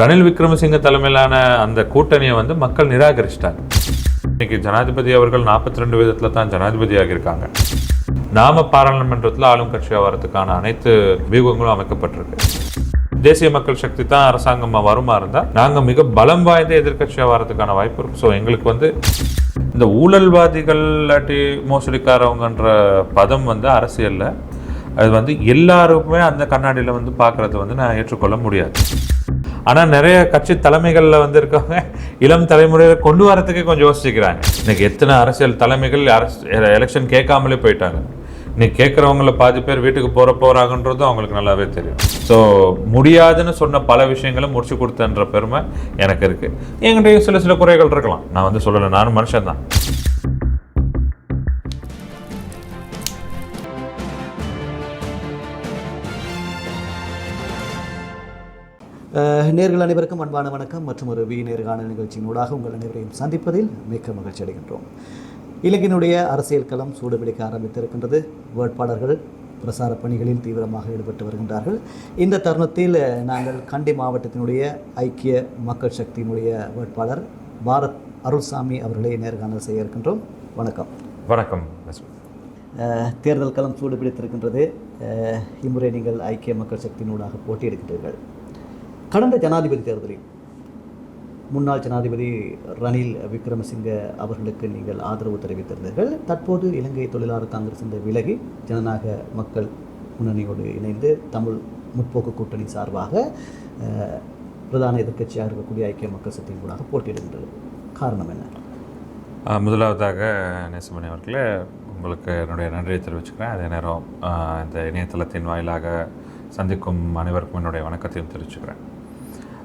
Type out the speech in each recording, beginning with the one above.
ரணில் விக்ரமசிங்க தலைமையிலான அந்த கூட்டணியை வந்து மக்கள் நிராகரிச்சிட்டாங்க. இன்னைக்கு ஜனாதிபதி அவர்கள் நாற்பத்தி ரெண்டு விதத்தில் தான் ஜனாதிபதியாக இருக்காங்க நாம பாராளுமன்றத்தில் ஆளும் கட்சியாக வரதுக்கான அனைத்து வியூகங்களும் அமைக்கப்பட்டிருக்கு. தேசிய மக்கள் சக்தி தான் அரசாங்கமாக வருமா இருந்தால் நாங்கள் மிக பலம் வாய்ந்த எதிர்க்கட்சியாக வரதுக்கான வாய்ப்பு இருக்கும் ஸோ எங்களுக்கு வந்து இந்த ஊழல்வாதிகள் இல்லாட்டி மோசடிக்காரவங்கன்ற பதம் வந்து அரசியலில். அது வந்து எல்லாருக்குமே அந்த கண்ணாடியில் வந்து பார்க்குறது வந்து நான் ஏற்றுக்கொள்ள முடியாது. ஆனால் நிறைய கட்சி தலைமைகளில் வந்து இருக்கவங்க இளம் தலைமுறையை கொண்டு வரத்துக்கே கொஞ்சம் யோசிச்சுக்கிறாங்க. இன்னைக்கு எத்தனை அரசியல் தலைமைகள் அரசு எலெக்ஷன் கேட்காமலே போயிட்டாங்க. இன்னைக்கு கேட்குறவங்கள பாதி பேர் வீட்டுக்கு போகிற போகிறாங்கன்றதும் அவங்களுக்கு நல்லாவே தெரியும். ஸோ முடியாதுன்னு சொன்ன பல விஷயங்களை முடிச்சு கொடுத்தன்ற பெருமை எனக்கு இருக்குது என்கிட்டயும் சில சில குறைகள் இருக்கலாம். நான் வந்து சொல்லலை நானும் மனுஷன் தான் நேர்கள் அனைவருக்கும் அன்பான வணக்கம் மற்றும் ஒரு வி நேர்காணல் நிகழ்ச்சியின் ஊடாக உங்கள் அனைவரையும் சந்திப்பதில் மிக்க மகிழ்ச்சி அடைகின்றோம். இலங்கையினுடைய அரசியல் களம் சூடுபிடிக்க ஆரம்பித்திருக்கின்றது. வேட்பாளர்கள் பிரசார பணிகளில் தீவிரமாக ஈடுபட்டு வருகின்றார்கள். இந்த தருணத்தில் நாங்கள் கண்டி மாவட்டத்தினுடைய ஐக்கிய மக்கள் சக்தியினுடைய வேட்பாளர் பாரத் அருள்சாமி அவர்களை நேர்காணல் செய்ய இருக்கின்றோம். வணக்கம். வணக்கம். தேர்தல் களம் சூடு பிடித்திருக்கின்றது. அஹ், இம்முறை நீங்கள் ஐக்கிய மக்கள் சக்தியினூடாக போட்டியிடுகின்றீர்கள். கடந்த ஜனாதிபதி தேர்தலில் முன்னாள் ஜனாதிபதி ரணில் விக்ரமசிங்க அவர்களுக்கு நீங்கள் ஆதரவு தெரிவித்திருந்தீர்கள். தற்போது இலங்கை தொழிலாளர் காங்கிரஸ் இந்த விலகி ஜனநாயக மக்கள் முன்னணியோடு இணைந்து தமிழ் முற்போக்கு கூட்டணி சார்பாக பிரதான எதிர்க்கட்சியாக இருக்கக்கூடிய ஐக்கிய மக்கள் சக்தியினூடாக போட்டியிடுகின்றது காரணம் என்ன? முதலாவதாக நேசமணி அவர்களே உங்களுக்கு என்னுடைய நன்றியை தெரிவிச்சுக்கிறேன். அதே நேரம் இந்த இணையதளத்தின் வாயிலாக சந்திக்கும் அனைவருக்கும் என்னுடைய வணக்கத்தையும் தெரிவிச்சுக்கிறேன்.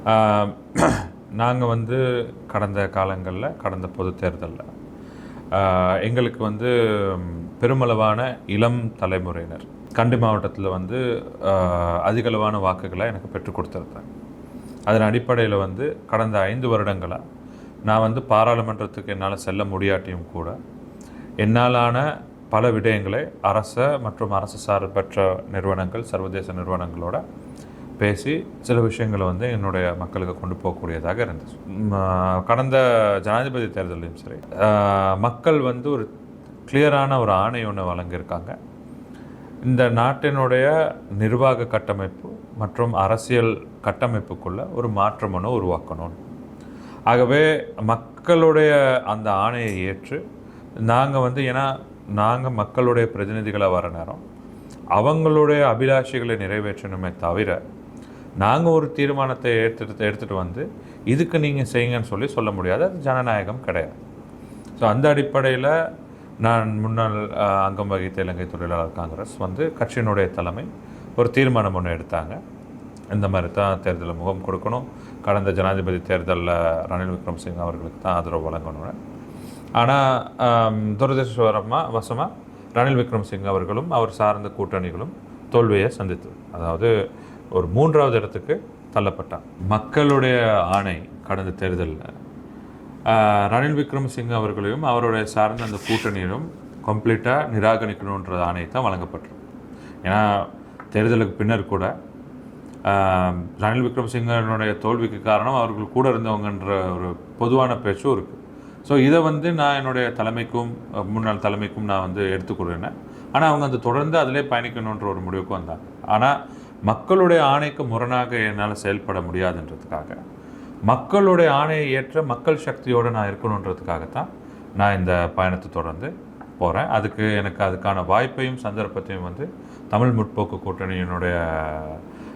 நாங்கள் வந்து கடந்த காலங்களில் கடந்த பொது தேர்தலில் எங்களுக்கு வந்து பெருமளவான இளம் தலைமுறையினர் கண்டி மாவட்டத்தில் வந்து அதிகளவான வாக்குகளை எனக்கு பெற்றுக் கொடுத்துருந்தாங்க. அதன் அடிப்படையில் வந்து கடந்த ஐந்து வருடங்களாக நான் வந்து பாராளுமன்றத்துக்கு என்னால் செல்ல முடியாட்டியும் கூட என்னாலான பல விடயங்களை அரச மற்றும் அரசு சார்பற்ற நிறுவனங்கள் சர்வதேச நிறுவனங்களோட பேசி சில விஷயங்களை வந்து என்னுடைய மக்களுக்கு கொண்டு போகக்கூடியதாக இருந்துச்சு கடந்த ஜனாதிபதி தேர்தலையும் சரி மக்கள் வந்து ஒரு கிளியரான ஒரு ஆணை ஒன்று வழங்கியிருக்காங்க. இந்த நாட்டினுடைய நிர்வாக கட்டமைப்பு மற்றும் அரசியல் கட்டமைப்புக்குள்ளே ஒரு மாற்றம் ஒன்று உருவாக்கணும். ஆகவே மக்களுடைய அந்த ஆணையை ஏற்று நாங்கள் வந்து ஏன்னா நாங்கள் மக்களுடைய பிரதிநிதிகளாக வர நேரம் அவங்களுடைய அபிலாஷைகளை நிறைவேற்றணுமே தவிர நாங்கள் ஒரு தீர்மானத்தை எடுத்துட்டு எடுத்துகிட்டு வந்து இதுக்கு நீங்கள் செய்யுங்கன்னு சொல்லி சொல்ல முடியாது. அது ஜனநாயகம் கிடையாது. ஸோ அந்த அடிப்படையில் நான் முன்னாள் அங்கம் வகித்த இலங்கை தொழிலாளர் காங்கிரஸ் வந்து கட்சியினுடைய தலைமை ஒரு தீர்மானம் ஒன்று எடுத்தாங்க. இந்த மாதிரி தான் தேர்தலில் முகம் கொடுக்கணும். கடந்த ஜனாதிபதி தேர்தலில் ரணில் விக்ரமசிங் அவர்களுக்கு தான் ஆதரவு வழங்கணும்னு. ஆனால் துரதிருஷ்டவரமாக வசமாக ரணில் விக்ரமசிங் அவர்களும் அவர் சார்ந்த கூட்டணிகளும் தோல்வியை சந்தித்தது. அதாவது ஒரு மூன்றாவது இடத்துக்கு தள்ளப்பட்டார் மக்களுடைய ஆணை கடந்த தேர்தலில். ரணில் விக்ரமசிங்க அவர்களையும் அவருடைய சார்ந்த அந்த கூட்டணியிலும் கம்ப்ளீட்டாக நிராகரிக்கணுன்ற ஆணையை தான் வழங்கப்பட்டிருக்கு. ஏன்னா தேர்தலுக்கு பின்னர் கூட ரணில் விக்ரமசிங்கனுடைய தோல்விக்கு காரணம் அவர்கள் கூட இருந்தவங்கன்ற ஒரு பொதுவான பேச்சும் இருக்குது ஸோ இதை வந்து நான் என்னுடைய தலைமைக்கும் முன்னாள் தலைமைக்கும் நான் வந்து எடுத்துக்கொடுறேன் ஆனால் அவங்க அந்த தொடர்ந்து அதிலே பயணிக்கணுன்ற ஒரு முடிவுக்கு வந்தாங்க. ஆனால் மக்களுடைய ஆணைக்கு முரணாக என்னால் செயல்பட முடியாதுன்றதுக்காக மக்களுடைய ஆணையை ஏற்ற மக்கள் சக்தியோடு நான் இருக்கணுன்றதுக்காகத்தான் நான் இந்த பயணத்தை தொடர்ந்து போகிறேன் அதுக்கு எனக்கு அதுக்கான வாய்ப்பையும் சந்தர்ப்பத்தையும் வந்து தமிழ் முற்போக்கு கூட்டணியினுடைய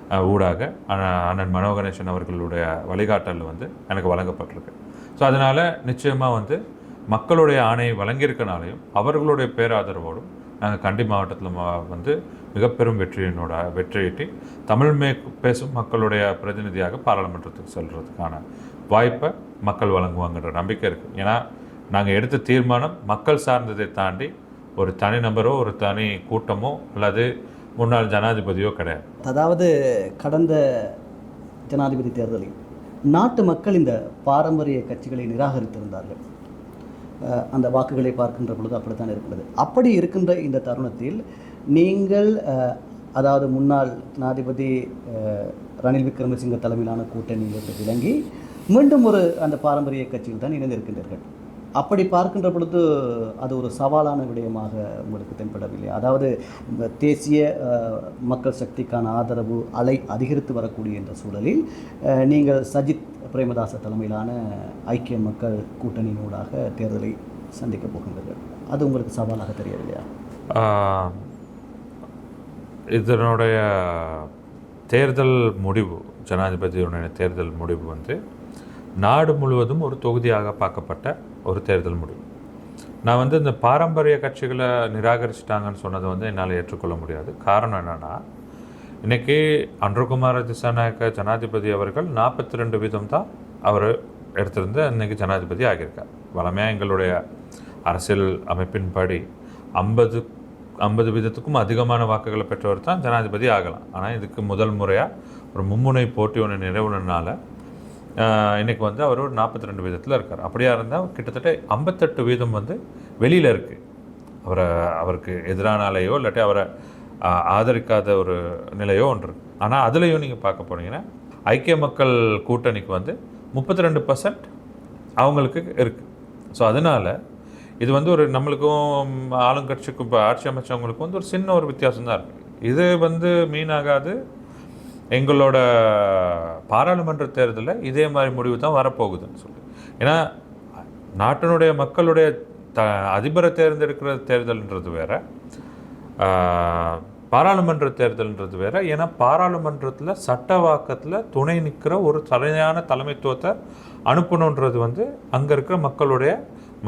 ஊடாக அண்ணன் மனோகணேசன் அவர்களுடைய வழிகாட்டல் வந்து எனக்கு வழங்கப்பட்டிருக்கு. ஸோ அதனால் நிச்சயமாக வந்து மக்களுடைய ஆணையை வழங்கியிருக்கனாலையும் அவர்களுடைய பேராதரவோடும் நாங்கள் கண்டி மாவட்டத்தில் வந்து மிக பெரும் வெற்றியினோட வெற்றியீட்டி தமிழ் மே பேசும் மக்களுடைய பிரதிநிதியாக பாராளுமன்றத்துக்கு செல்கிறதுக்கான வாய்ப்பை மக்கள் வழங்குவாங்கன்ற நம்பிக்கை இருக்குது ஏன்னா நாங்கள் எடுத்த தீர்மானம் மக்கள் சார்ந்ததை தாண்டி ஒரு தனிநபரோ ஒரு தனி கூட்டமோ அல்லது முன்னாள் ஜனாதிபதியோ கிடையாது. அதாவது கடந்த ஜனாதிபதி தேர்தலில் நாட்டு மக்கள் இந்த பாரம்பரிய கட்சிகளை நிராகரித்திருந்தார்கள். அந்த வாக்குகளை பார்க்கின்ற பொழுது அப்படித்தான் இருக்கிறது அப்படி இருக்கின்ற இந்த தருணத்தில் நீங்கள் அதாவது முன்னாள் ஜனாதிபதி ரணில் விக்ரமசிங்க தலைமையிலான கூட்டணியிலிருந்து விளங்கி மீண்டும் ஒரு அந்த பாரம்பரிய கட்சியில் தான் இணைந்திருக்கின்றீர்கள். அப்படி பார்க்கின்ற பொழுது அது ஒரு சவாலான விடயமாக உங்களுக்கு தென்படவில்லை. அதாவது இந்த தேசிய மக்கள் சக்திக்கான ஆதரவு அலை அதிகரித்து வரக்கூடிய என்ற சூழலில் நீங்கள் சஜித் பிரேமதாச தலைமையிலான ஐக்கிய மக்கள் கூட்டணியினூடாக தேர்தலை சந்திக்கப் போகின்றீர்கள் அது உங்களுக்கு சவாலாக தெரியவில்லையா? இதனுடைய தேர்தல் முடிவு ஜனாதிபதியுடைய தேர்தல் முடிவு வந்து நாடு முழுவதும் ஒரு தொகுதியாக பார்க்கப்பட்ட ஒரு தேர்தல் முடிவு. நான் வந்து இந்த பாரம்பரிய கட்சிகளை நிராகரிச்சிட்டாங்கன்னு சொன்னதை வந்து என்னால் ஏற்றுக்கொள்ள முடியாது. காரணம் என்னென்னா இன்றைக்கி அன்றகுமார திசாநாயக்க ஜனாதிபதி அவர்கள் நாற்பத்தி ரெண்டு வீதம் தான் அவர் எடுத்திருந்து இன்னைக்கு ஜனாதிபதி ஆகியிருக்கார். வளமையாக எங்களுடைய அரசியல் அமைப்பின்படி ஐம்பது ஐம்பது வீதத்துக்கும் அதிகமான வாக்குகளை பெற்றவர் தான் ஜனாதிபதி ஆகலாம். ஆனால் இதுக்கு முதல் முறையாக ஒரு மும்முனை போட்டி ஒன்று நிறைவுனால இன்றைக்கி வந்து அவர் ஒரு நாற்பத்தி ரெண்டு வீதத்தில் இருக்கார். அப்படியா இருந்தால் கிட்டத்தட்ட ஐம்பத்தெட்டு வீதம் வந்து வெளியில் இருக்குது அவரை அவருக்கு எதிரானாலேயோ இல்லாட்டி அவரை ஆதரிக்காத ஒரு நிலையோ ஒன்று ஆனால் அதுலேயும் நீங்கள் பார்க்க போனீங்கன்னா ஐக்கிய மக்கள் கூட்டணிக்கு வந்து முப்பத்தி ரெண்டு பர்சன்ட் அவங்களுக்கு இருக்குது ஸோ அதனால் இது வந்து ஒரு நம்மளுக்கும் ஆளுங்கட்சிக்கும் இப்போ ஆட்சி அமைச்சவங்களுக்கும் வந்து ஒரு சின்ன ஒரு வித்தியாசம் தான் இருக்குது இது வந்து மீனாகாது எங்களோட பாராளுமன்ற தேர்தலில் இதே மாதிரி முடிவு தான் வரப்போகுதுன்னு சொல்லி. ஏன்னா நாட்டினுடைய மக்களுடைய த அதிபரை தேர்ந்தெடுக்கிற தேர்தல்ன்றது வேறு. பாராளுமன்ற தேர்தல்ன்றது வேற. ஏன்னா பாராளுமன்றத்தில் சட்டவாக்கத்தில் துணை நிற்கிற ஒரு சரியான தலைமைத்துவத்தை அனுப்பணுன்றது வந்து அங்கே இருக்கிற மக்களுடைய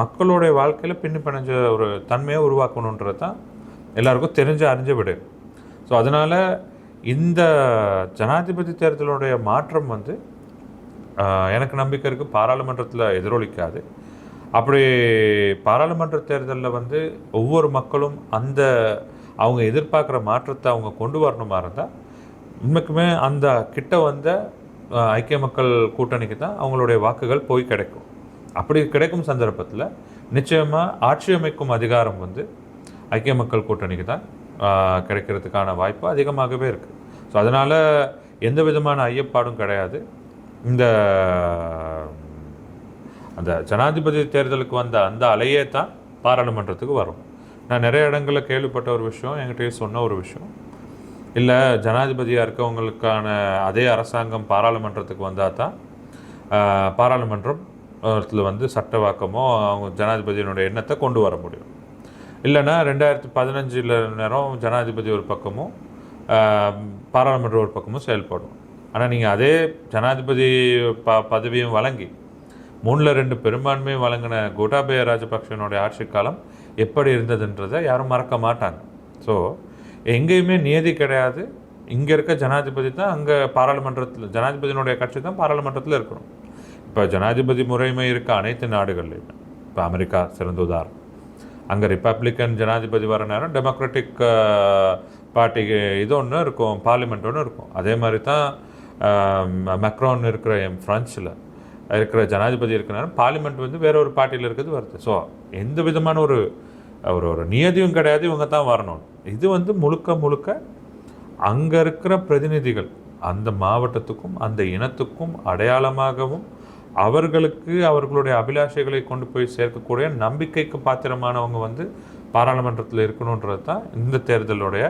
மக்களுடைய வாழ்க்கையில் பின்னி பிணைஞ்ச ஒரு தன்மையை உருவாக்கணுன்றது தான் எல்லாருக்கும் தெரிஞ்ச அறிஞ்ச விடு. ஸோ அதனால் இந்த ஜனாதிபதி தேர்தலுடைய மாற்றம் வந்து எனக்கு நம்பிக்கை இருக்குது பாராளுமன்றத்தில் எதிரொலிக்காது. அப்படி பாராளுமன்ற தேர்தலில் வந்து ஒவ்வொரு மக்களும் அந்த அவங்க எதிர்பார்க்குற மாற்றத்தை அவங்க கொண்டு வரணுமா இருந்தால் உண்மைக்குமே அந்த கிட்ட வந்த ஐக்கிய மக்கள் கூட்டணிக்கு தான் அவங்களுடைய வாக்குகள் போய் கிடைக்கும். அப்படி கிடைக்கும் சந்தர்ப்பத்தில் நிச்சயமாக ஆட்சி அமைக்கும் அதிகாரம் வந்து ஐக்கிய மக்கள் கூட்டணிக்கு தான் கிடைக்கிறதுக்கான வாய்ப்பு அதிகமாகவே இருக்குது ஸோ அதனால் எந்த விதமான ஐயப்பாடும் கிடையாது. இந்த அந்த ஜனாதிபதி தேர்தலுக்கு வந்த அந்த அலையே தான் பாராளுமன்றத்துக்கு வரும். நான் நிறைய இடங்களில் கேள்விப்பட்ட ஒரு விஷயம் என்கிட்ட சொன்ன ஒரு விஷயம். இல்லை ஜனாதிபதியாக இருக்கவங்களுக்கான அதே அரசாங்கம் பாராளுமன்றத்துக்கு வந்தால் தான் பாராளுமன்றம் இடத்துல வந்து சட்டவாக்கமோ அவங்க ஜனாதிபதியினுடைய எண்ணத்தை கொண்டு வர முடியும். இல்லைன்னா ரெண்டாயிரத்தி பதினஞ்சில் நேரம் ஜனாதிபதி ஒரு பக்கமும் பாராளுமன்றம் ஒரு பக்கமும் செயல்படும். ஆனால் நீங்கள் அதே ஜனாதிபதி ப பதவியும் வழங்கி மூணில் ரெண்டு பெரும்பான்மையும் வழங்கின கோட்டாபய ராஜபக்சனுடைய ஆட்சி காலம் எப்படி இருந்ததுன்றதை யாரும் மறக்க மாட்டாங்க. ஸோ எங்கேயுமே நியதி கிடையாது. இங்கே இருக்க ஜனாதிபதி தான் அங்கே பாராளுமன்றத்தில் ஜனாதிபதியினுடைய கட்சி தான் பாராளுமன்றத்தில் இருக்கணும். இப்போ ஜனாதிபதி முறைமை இருக்க அனைத்து நாடுகள்லையுமே இப்போ அமெரிக்கா சிறந்த உதாரணம். அங்கே ரிப்பப்ளிக்கன் ஜனாதிபதி வர நேரம் டெமோக்ராட்டிக் பார்ட்டிக்கு இது ஒன்று இருக்கும் பார்லிமெண்ட் ஒன்று இருக்கும். அதே மாதிரி தான் மெக்ரான் இருக்கிற என் ஃப்ரான்ஸில் இருக்கிற ஜனாதிபதி இருக்கிற நேரம் பார்லிமெண்ட் வந்து வேற ஒரு பார்ட்டியில் இருக்கிறது வருது. ஸோ எந்த விதமான ஒரு அவர் ஒரு நியதியும் கிடையாது இவங்க தான் வரணும். இது வந்து முழுக்க முழுக்க அங்கே இருக்கிற பிரதிநிதிகள் அந்த மாவட்டத்துக்கும் அந்த இனத்துக்கும் அடையாளமாகவும் அவர்களுக்கு அவர்களுடைய அபிலாஷைகளை கொண்டு போய் சேர்க்கக்கூடிய நம்பிக்கைக்கு பாத்திரமானவங்க வந்து பாராளுமன்றத்தில் இருக்கணுன்றது தான் இந்த தேர்தலுடைய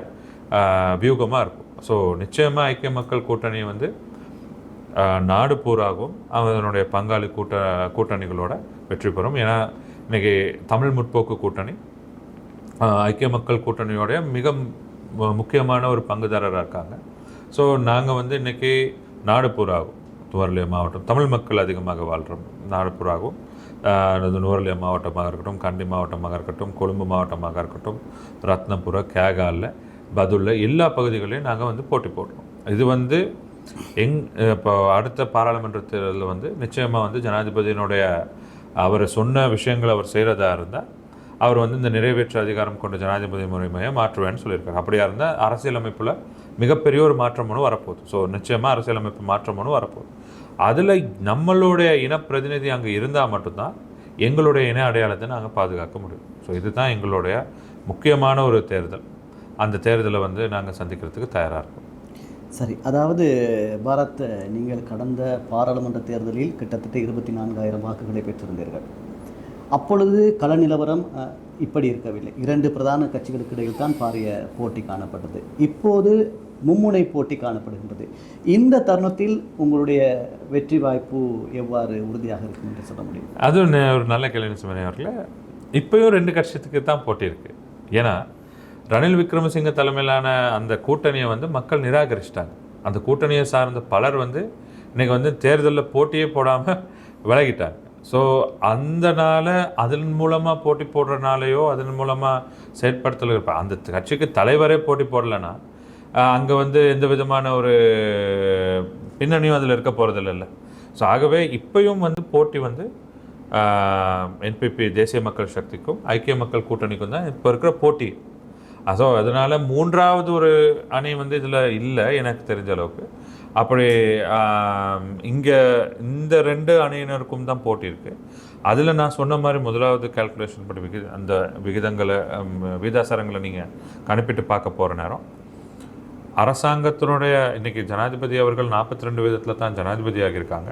வியூகமாக இருக்கும். ஸோ நிச்சயமாக ஐக்கிய மக்கள் கூட்டணி வந்து நாடு பூராகவும் அதனுடைய பங்காளி கூட்ட கூட்டணிகளோட வெற்றி பெறும். ஏன்னா இன்றைக்கி தமிழ் முற்போக்கு கூட்டணி ஐக்கிய மக்கள் கூட்டணியோடைய மிக மு- முக்கியமான ஒரு பங்குதாரராக இருக்காங்க. ஸோ நாங்கள் வந்து இன்னைக்கு நாடு பூராகும் நுவர்லியா மாவட்டம் தமிழ் மக்கள் அதிகமாக வாழ்கிறோம் நாடு பூராகும் அது நுவர்லியா மாவட்டமாக இருக்கட்டும் கண்டி மாவட்டமாக இருக்கட்டும் கொழும்பு மாவட்டமாக இருக்கட்டும் ரத்னபுர கேகாலில் பதுல்ல எல்லா பகுதிகளையும் நாங்கள் வந்து போட்டி போடுறோம். இது வந்து எங் இப்போ அடுத்த பாராளுமன்ற தேர்தலில் வந்து நிச்சயமாக வந்து ஜனாதிபதியினுடைய அவர் சொன்ன விஷயங்களை அவர் செய்கிறதா இருந்தால் அவர் வந்து இந்த நிறைவேற்று அதிகாரம் கொண்ட ஜனாதிபதி முறைமையை மாற்றுவேன்னு சொல்லியிருக்காரு. அப்படியா இருந்தால் அரசியலமைப்பில் மிகப்பெரிய ஒரு மாற்றம் ஒன்று வரப்போகுது. ஸோ நிச்சயமாக அரசியலமைப்பு மாற்றம் ஒன்று வரப்போகுது. அதில் நம்மளுடைய இனப்பிரதிநிதி அங்கே இருந்தால் மட்டும்தான் எங்களுடைய இன அடையாளத்தை நாங்கள் பாதுகாக்க முடியும். ஸோ இதுதான் எங்களுடைய முக்கியமான ஒரு தேர்தல். அந்த தேர்தலை வந்து நாங்கள் சந்திக்கிறதுக்கு தயாராக இருக்கோம். சரி அதாவது பாரத் நீங்கள் கடந்த பாராளுமன்ற தேர்தலில் கிட்டத்தட்ட இருபத்தி நான்காயிரம் வாக்குகளை பெற்றிருந்தீர்கள். அப்பொழுது கள நிலவரம் இப்படி இருக்கவில்லை. இரண்டு பிரதான கட்சிகளுக்கு இடையில் தான் பாரிய போட்டி காணப்பட்டது. இப்போது மும்முனை போட்டி காணப்படுகின்றது. இந்த தருணத்தில் உங்களுடைய வெற்றி வாய்ப்பு எவ்வாறு உறுதியாக இருக்கும் என்று சொல்ல முடியும்? அது ஒரு நல்ல கேள்வி சுமணி அவர்களே இப்பயும் ரெண்டு கட்சத்துக்கு தான் போட்டி இருக்குது ஏன்னா ரணில் விக்ரமசிங்க தலைமையிலான அந்த கூட்டணியை வந்து மக்கள் நிராகரிச்சிட்டாங்க. அந்த கூட்டணியை சார்ந்த பலர் வந்து இன்றைக்கி வந்து தேர்தலில் போட்டியே போடாமல் விலகிட்டாங்க. ஸோ அந்தனால அதன் மூலமாக போட்டி போடுறனாலையோ அதன் மூலமாக செயற்படுத்தல இருப்பேன் அந்த கட்சிக்கு தலைவரே போட்டி போடலைன்னா அங்கே வந்து எந்த விதமான ஒரு பின்னணியும் அதில் இருக்க போகிறதில்ல ஸோ ஆகவே இப்பையும் வந்து போட்டி வந்து என்பிபி தேசிய மக்கள் சக்திக்கும் ஐக்கிய மக்கள் கூட்டணிக்கும் தான் இப்போ இருக்கிற போட்டி. ஸோ அதனால் மூன்றாவது ஒரு அணி வந்து இதில் இல்லை எனக்கு தெரிஞ்ச அளவுக்கு. அப்படி இங்கே இந்த ரெண்டு அணியினருக்கும் தான் போட்டி இருக்குது அதில் நான் சொன்ன மாதிரி முதலாவது கால்குலேஷன் படி விகி அந்த விகிதங்களை ஹம், விகிதாசாரங்களை நீங்கள் கணிப்பிட்டு பார்க்க போகிற நேரம். அரசாங்கத்தினுடைய இன்னைக்கு ஜனாதிபதி அவர்கள் நாற்பத்தி ரெண்டு விதத்தில் தான் ஜனாதிபதி ஆகியிருக்காங்க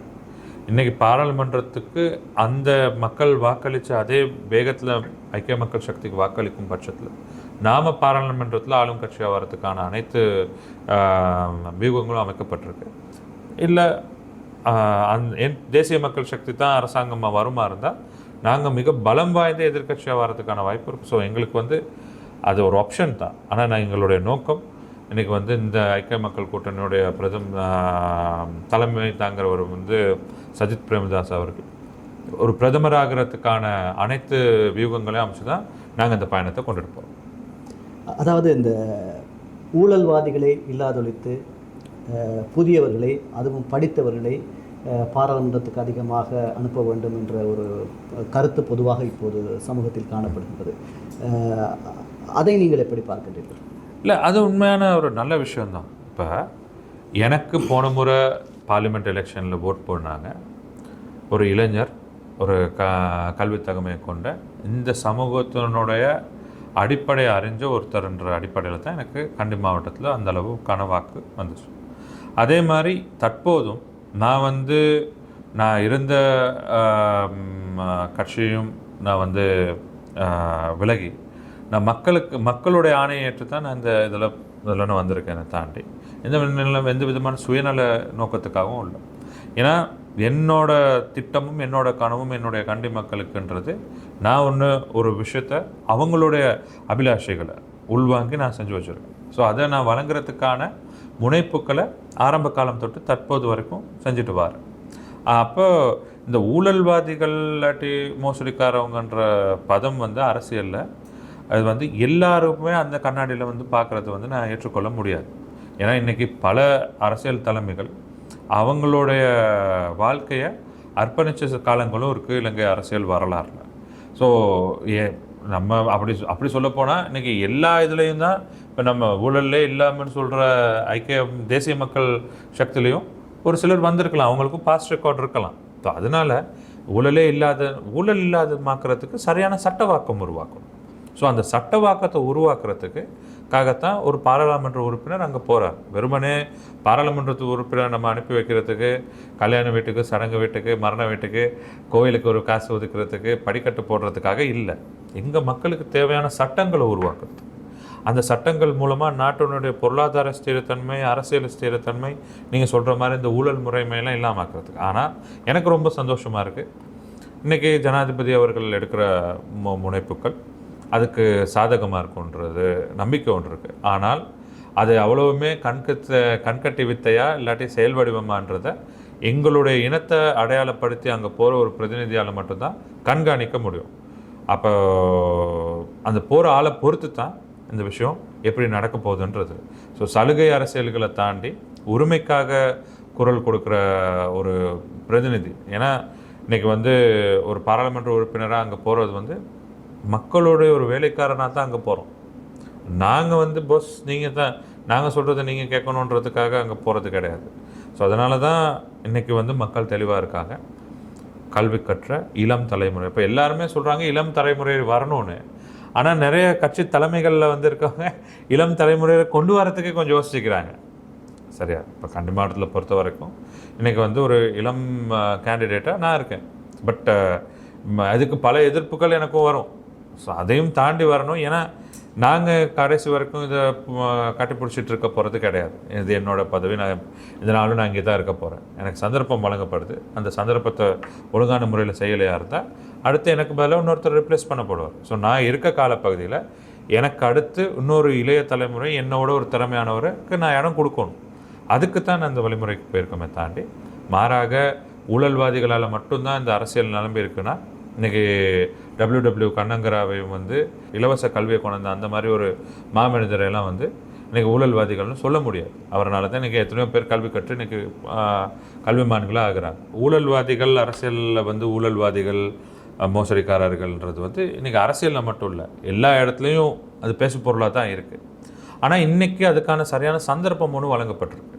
இன்னைக்கு பாராளுமன்றத்துக்கு அந்த மக்கள் வாக்களித்த அதே வேகத்தில் ஐக்கிய மக்கள் சக்திக்கு வாக்களிக்கும் பட்சத்தில் நாம பாராளுமன்றத்தில் ஆளும் கட்சியாக வரதுக்கான அனைத்து வியூகங்களும் அமைக்கப்பட்டிருக்கு. இல்லை அந் என் தேசிய மக்கள் சக்தி தான் அரசாங்கமாக வருமா இருந்தால் நாங்கள் மிக பலம் வாய்ந்த எதிர்க்கட்சியாக வரதுக்கான வாய்ப்பு இருக்குது ஸோ எங்களுக்கு வந்து அது ஒரு ஆப்ஷன் தான். ஆனால் நான் எங்களுடைய நோக்கம் இன்றைக்கி வந்து இந்த ஐக்கிய மக்கள் கூட்டணியுடைய பிரதம் தலைமை தாங்கிறவர் வந்து சஜித் பிரேமதாஸ் அவர்கள். ஒரு பிரதமராகிறதுக்கான அனைத்து வியூகங்களையும் அமைச்சு தான் நாங்கள் இந்த பயணத்தை கொண்டுட்டு போகிறோம் அதாவது இந்த ஊழல்வாதிகளை இல்லாதொழித்து புதியவர்களை அதுவும் படித்தவர்களை பாராளுமன்றத்துக்கு அதிகமாக அனுப்ப வேண்டும் என்ற ஒரு கருத்து பொதுவாக இப்போது சமூகத்தில் காணப்படுகின்றது. அதை நீங்கள் எப்படி பார்க்கின்றீர்கள்? இல்லை அது உண்மையான ஒரு நல்ல விஷயம்தான். இப்போ எனக்கு போன முறை பார்லிமெண்ட் எலெக்ஷனில் ஓட் போடுனாங்க. ஒரு இளைஞர் ஒரு க கல்வித் தகமையை கொண்ட இந்த சமூகத்தினுடைய அடிப்படை அறிஞ்ச ஒருத்தர்ன்ற அடிப்படையில் தான் எனக்கு கண்டி மாவட்டத்தில் அந்தளவு கனவாக்கு வந்துச்சு. அதே மாதிரி தற்போதும் நான் வந்து நான் இருந்த கட்சியும் நான் வந்து விலகி நான் மக்களுக்கு மக்களுடைய ஆணையை ஏற்று தான் நான் இந்த இதில் இதில் நான் வந்திருக்கேன் தாண்டி. எந்த எந்த விதமான சுயநல நோக்கத்துக்காகவும் இல்லை. ஏன்னா என்னோட திட்டமும் என்னோட கனவும் என்னுடைய கண்டி மக்களுக்குன்றது நான் ஒன்று ஒரு விஷயத்த அவங்களுடைய அபிலாஷைகளை உள்வாங்கி நான் செஞ்சு வச்சுருக்கேன். ஸோ அதை நான் வழங்குறதுக்கான முனைப்புக்களை ஆரம்ப காலம் தொட்டு தற்போது வரைக்கும் செஞ்சுட்டு வரேன் அப்போ இந்த ஊழல்வாதிகள் இல்லாட்டி மோசடிக்காரவங்கன்ற பதம் வந்து அரசியலில். அது வந்து எல்லாருக்குமே அந்த கண்ணாடியில் வந்து பார்க்குறது வந்து நான் ஏற்றுக்கொள்ள முடியாது. ஏன்னா இன்றைக்கி பல அரசியல் தலைமைகள் அவங்களுடைய வாழ்க்கையை அர்ப்பணிச்ச காலங்களும் இருக்குது இலங்கை அரசியல் வரலாறுல. ஸோ ஏ நம்ம அப்படி அப்படி சொல்லப்போனால் இன்றைக்கி எல்லா இதுலேயும் தான் இப்போ நம்ம ஊழல்லே இல்லாமல் சொல்கிற ஐக்கிய தேசிய மக்கள் சக்திலையும் ஒரு சிலர் வந்திருக்கலாம். அவங்களுக்கும் பாஸ்ட் ரெக்கார்ட் இருக்கலாம். ஸோ அதனால் ஊழலே இல்லாத ஊழல் இல்லாத மாக்கிறதுக்கு சரியான சட்டவாக்கம் உருவாக்கணும். ஸோ அந்த சட்டவாக்கத்தை உருவாக்குறதுக்கு காகத்தான் ஒரு பாராளுமன்ற உறுப்பினர் அங்கே போகிறார் வெறுமனே பாராளுமன்றத்து உறுப்பினர் நம்ம அனுப்பி வைக்கிறதுக்கு கல்யாண வீட்டுக்கு சடங்கு வீட்டுக்கு மரண வீட்டுக்கு கோயிலுக்கு ஒரு காசு ஒதுக்கிறதுக்கு படிக்கட்டு போடுறதுக்காக இல்லை. எங்கள் மக்களுக்கு தேவையான சட்டங்களை உருவாக்குறது. அந்த சட்டங்கள் மூலமாக நாட்டினுடைய பொருளாதார ஸ்திரத்தன்மை அரசியல் ஸ்திரத்தன்மை நீங்கள் சொல்கிற மாதிரி இந்த ஊழல் முறைமையெல்லாம் இல்லாமாக்குறதுக்கு. ஆனால் எனக்கு ரொம்ப சந்தோஷமாக இருக்குது இன்றைக்கி ஜனாதிபதி அவர்கள் எடுக்கிற மு முனைப்புகள் அதுக்கு சாதகமாக இருக்குன்றது நம்பிக்கை ஒன்று இருக்குது ஆனால் அது அவ்வளவுமே கண்கத்த கண்கட்டி வித்தையா இல்லாட்டி செயல் வடிவமான்றதை எங்களுடைய இனத்தை அடையாளப்படுத்தி அங்கே போகிற ஒரு பிரதிநிதியால் மட்டும்தான் கண்காணிக்க முடியும். அப்போ அந்த போகிற ஆளை பொறுத்து தான் இந்த விஷயம் எப்படி நடக்க போகுதுன்றது. ஸோ சலுகை அரசியல்களை தாண்டி உரிமைக்காக குரல் கொடுக்குற ஒரு பிரதிநிதி. ஏன்னா இன்றைக்கி வந்து ஒரு பாராளுமன்ற உறுப்பினராக அங்கே போகிறது வந்து மக்களுடைய ஒரு வேலைக்காரனாக தான் அங்கே போகிறோம் நாங்கள் வந்து பஸ் நீங்கள் தான் நாங்கள் சொல்கிறத நீங்கள் கேட்கணுன்றதுக்காக அங்கே போகிறது கிடையாது. ஸோ அதனால தான் இன்றைக்கி வந்து மக்கள் தெளிவாக இருக்காங்க. கல்வி கற்ற இளம் தலைமுறை இப்போ எல்லாருமே சொல்கிறாங்க இளம் தலைமுறை வரணும்னு. ஆனால் நிறைய கட்சி தலைமைகளில் வந்து இருக்கவங்க இளம் தலைமுறையை கொண்டு வரத்துக்கே கொஞ்சம் யோசிச்சுக்கிறாங்க. சரியா? இப்போ கண்டி மாவட்டத்தில் பொறுத்த வரைக்கும் இன்றைக்கி வந்து ஒரு இளம் கேண்டிடேட்டாக நான் இருக்கேன். பட் அதுக்கு பல எதிர்ப்புகள் எனக்கும் வரும். ஸோ அதையும் தாண்டி வரணும். ஏன்னா நாங்கள் கடைசி வரைக்கும் இதை கட்டிப்பிடிச்சிட்டு இருக்க போகிறது கிடையாது. இது என்னோடய பதவி. நான் இதனாலும் நாளும் நான் இங்கே தான் இருக்க போகிறேன் எனக்கு சந்தர்ப்பம் வழங்கப்படுது. அந்த சந்தர்ப்பத்தை ஒழுங்கான முறையில் செய்யலையா இருந்தால் அடுத்து எனக்கு பதிலாக இன்னொருத்தர் ரிப்ளேஸ் பண்ணப்படுவார். ஸோ நான் இருக்க காலப்பகுதியில் எனக்கு அடுத்து இன்னொரு இளைய தலைமுறை என்னோட ஒரு திறமையானவருக்கு நான் இடம் கொடுக்கணும். அதுக்கு தான் நான் இந்த வழிமுறைக்கு போயிருக்கோமே தாண்டி மாறாக ஊழல்வாதிகளால் மட்டும்தான் இந்த அரசியல் நிலம்பி இருக்குன்னா இன்றைக்கி டபிள்யூ டபிள்யூ கண்ணங்கராவையும் வந்து இலவச கல்வியை கொண்டு அந்த மாதிரி ஒரு மாமனிதரையெல்லாம் வந்து இன்றைக்கி ஊழல்வாதிகள்னு சொல்ல முடியாது. அவரால் தான் இன்றைக்கி எத்தனையோ பேர் கல்வி கற்று இன்றைக்கி கல்விமான்களாக ஆகுறாங்க. ஊழல்வாதிகள் அரசியலில் வந்து ஊழல்வாதிகள் மோசடிக்காரர்கள்ன்றது வந்து இன்றைக்கி அரசியலில் மட்டும் இல்லை எல்லா இடத்துலையும் அது பேசு பொருளாக தான் இருக்குது ஆனால் இன்றைக்கி அதுக்கான சரியான சந்தர்ப்பம் ஒன்று வழங்கப்பட்டிருக்கு.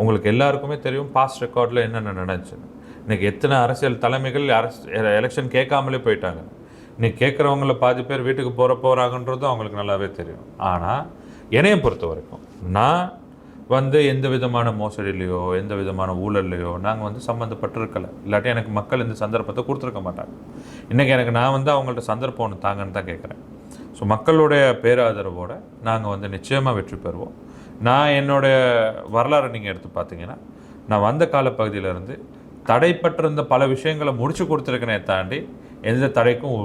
உங்களுக்கு எல்லாருக்குமே தெரியும் பாஸ்ட் ரெக்கார்டில் என்னென்ன நடந்துச்சுன்னு இன்றைக்கி எத்தனை அரசியல் தலைமைகள் அரசு எலெக்ஷன் கேட்காமலே போயிட்டாங்க. இன்றைக்கி கேட்குறவங்கள பாதி பேர் வீட்டுக்கு போகிற போகிறாங்கன்றதும் அவங்களுக்கு நல்லாவே தெரியும். ஆனால் என்னையை பொறுத்த வரைக்கும் நான் வந்து எந்த விதமான மோசடியிலையோ எந்த விதமான ஊழல்லையோ நாங்கள் வந்து சம்மந்தப்பட்டிருக்கலை இல்லாட்டி எனக்கு மக்கள் இந்த சந்தர்ப்பத்தை கொடுத்துருக்க மாட்டாங்க. இன்றைக்கி எனக்கு நான் வந்து அவங்கள்ட்ட சந்தர்ப்பம் ஒன்று தாங்கன்னு தான் கேட்குறேன். ஸோ மக்களுடைய பேராதரவோடு நாங்கள் வந்து நிச்சயமாக வெற்றி பெறுவோம். நான் என்னுடைய வரலாறை நீங்கள் எடுத்து பார்த்தீங்கன்னா நான் வந்த காலப்பகுதியிலேருந்து தடைப்பட்டிருந்த பல விஷயங்களை முடிச்சு கொடுத்துருக்கனே தாண்டி எந்த தடைக்கும்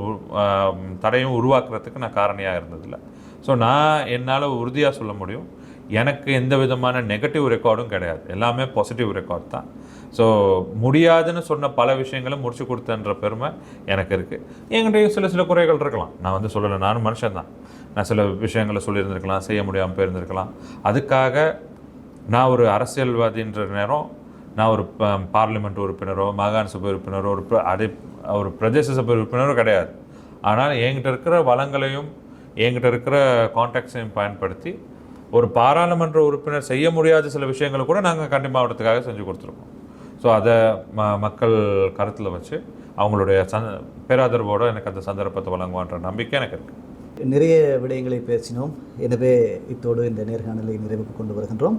தடையும் உருவாக்குறதுக்கு நான் காரணியாக இருந்ததில்லை. ஸோ நான் என்னால் உறுதியாக சொல்ல முடியும். எனக்கு எந்த விதமான நெகட்டிவ் ரெக்கார்டும் கிடையாது. எல்லாமே பாசிட்டிவ் ரெக்கார்ட் தான். ஸோ முடியாதுன்னு சொன்ன பல விஷயங்களும் முடிச்சு கொடுத்தன்ற பெருமை எனக்கு இருக்குது என்கிட்டயும் சில சில குறைகள் இருக்கலாம். நான் வந்து சொல்லலை நானும் மனுஷன் தான். நான் சில விஷயங்களை சொல்லியிருந்திருக்கலாம் செய்ய முடியாமல் போயிருந்திருக்கலாம். அதுக்காக நான் ஒரு அரசியல்வாதின்ற நேரம் நான் ஒரு ப- பார்லிமெண்ட் உறுப்பினரோ மாகாண சபை உறுப்பினரோ ஒரு அதே ஒரு பிரதேச சபை உறுப்பினரோ கிடையாது. ஆனால் என்கிட்ட இருக்கிற வளங்களையும் என்கிட்ட இருக்கிற கான்டாக்ட்ஸையும் பயன்படுத்தி ஒரு பாராளுமன்ற உறுப்பினர் செய்ய முடியாத சில விஷயங்களை கூட நாங்கள் கண்டி மாவட்டத்துக்காக செஞ்சு கொடுத்துருக்கோம். ஸோ அதை ம மக்கள் கருத்தில் வச்சு அவங்களுடைய சந்த பேராதரவோடு எனக்கு அந்த சந்தர்ப்பத்தை வழங்குவான்ற நம்பிக்கை எனக்கு இருக்குது நிறைய விடயங்களை பேசினோம். எனவே இத்தோடு இந்த நேர்காணலை நிறைவுக்கு கொண்டு வருகின்றோம்.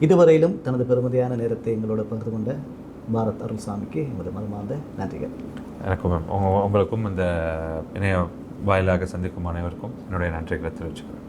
இதுவரையிலும் தனது பெருமதியான நேரத்தை எங்களோட பகிர்ந்து கொண்ட பாரத் அருள்சாமிக்கு எமது மனமார்ந்த நன்றிகள். எனக்கும் மேம். உங்களுக்கும் இந்த இணைய வாயிலாக சந்திக்கும் அனைவருக்கும் என்னுடைய நன்றிகளை தெரிவிச்சுக்கிறேன்.